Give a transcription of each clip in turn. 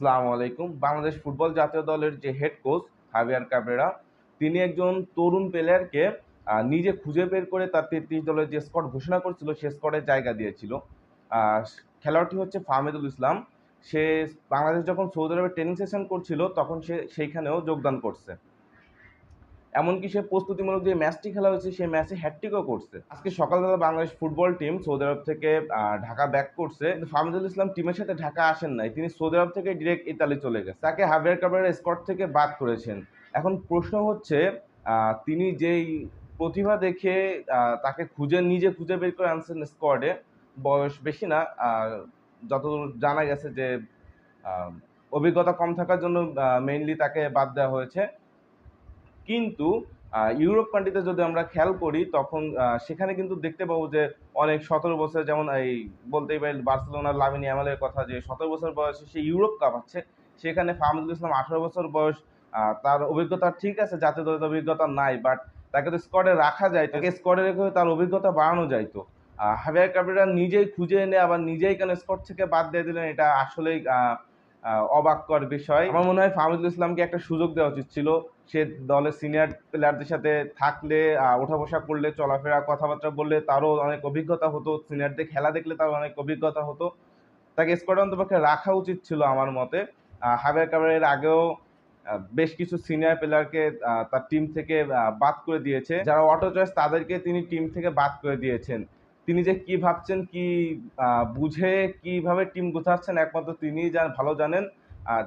আসসালামু আলাইকুম। বাংলাদেশ ফুটবল জাতীয় দলের যে হেড কোচ হাবিয়ার কাবেরা তিনি একজন তরুণ প্লেয়ারকে নিজে খুঁজে বের করে তার তেত্রিশ দলের যে স্কোয়াড ঘোষণা করছিল, সে স্কটে জায়গা দিয়েছিল। খেলোয়াড়টি হচ্ছে ফাহমেদুল ইসলাম। সে বাংলাদেশ যখন সৌদি আরবে ট্রেনিং সেশন করছিল, তখন সে সেইখানেও যোগদান করছে। এমনকি সে প্রস্তুতিমূলক যে ম্যাচটি খেলা হয়েছে, সেই ম্যাচে হ্যাটট্রিকও করছে। আজকে সকালবেলা বাংলাদেশ ফুটবল টিম সৌদি আরব থেকে ঢাকা ব্যাক করছে। ফাহমিদুল ইসলাম টিমের সাথে ঢাকা আসেন নাই। তিনি সৌদি আরব থেকে ডিরেক্ট ইতালি চলে গেছে। তাকে হাবিয়ার কাবারের স্কট থেকে বাদ করেছেন। এখন প্রশ্ন হচ্ছে তিনি যেই প্রতিভা দেখে তাকে খুঁজে, নিজে খুঁজে বের করে আনছেন স্কোয়াডে বয়স বেশি না। যতদূর জানা গেছে যে অভিজ্ঞতা কম থাকার জন্য মেইনলি তাকে বাদ দেওয়া হয়েছে। কিন্তু ইউরোপ কান্ট্রিতে যদি আমরা খেয়াল করি তখন সেখানে কিন্তু দেখতে পাবো যে অনেক সতেরো বছর যেমন এই বলতেই পারি বার্সেলোনার লামিনী আমালের কথা যে সতেরো বছর বয়সে সে ইউরোপ কাপাচ্ছে সেখানে ফাহমুদুল ইসলাম আঠারো বছর বয়স তার অভিজ্ঞতা ঠিক আছে জাতীয় দলের অভিজ্ঞতা নাই বাট তাকে তো স্কোয়াডে রাখা যায় তাকে স্কোয়াডে রেখে তার অভিজ্ঞতা বাড়ানো যাইতো আহ, হাবিয়ার কাবরেরা নিজেই খুঁজে এনে আবার নিজেই কেন স্কোয়াড থেকে বাদ দিয়ে দিলেন এটা আসলেই অবাককর বিষয়। আমার মনে হয় ফাহমুদুল ইসলামকে একটা সুযোগ দেওয়া উচিত ছিল। সে দলের সিনিয়র প্লেয়ারদের সাথে থাকলে ওঠা বসা করলে চলাফেরা কথাবার্তা বললে তারও অনেক অভিজ্ঞতা হতো। সিনিয়রদের খেলা দেখলে তারও অনেক অভিজ্ঞতা হতো। তাকে স্কোয়াড অন্তপক্ষে রাখা উচিত ছিল আমার মতে। আহ, হাবিয়ার কাবারের আগেও বেশ কিছু সিনিয়র প্লেয়ারকে তার টিম থেকে বাদ করে দিয়েছে। যারা অটো চয়েস তাদেরকে তিনি টিম থেকে বাদ করে দিয়েছেন। তিনি যে কি ভাবছেন, কি বুঝে কীভাবে টিম গোছাচ্ছেন, একমাত্র তিনি যা ভালো জানেন।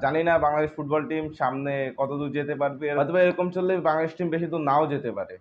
জানি না বাংলাদেশ ফুটবল টিম সামনে কতদূর যেতে পারবে। হয়তো এরকম চললে বাংলাদেশ টিম বেশি দূর নাও যেতে পারে।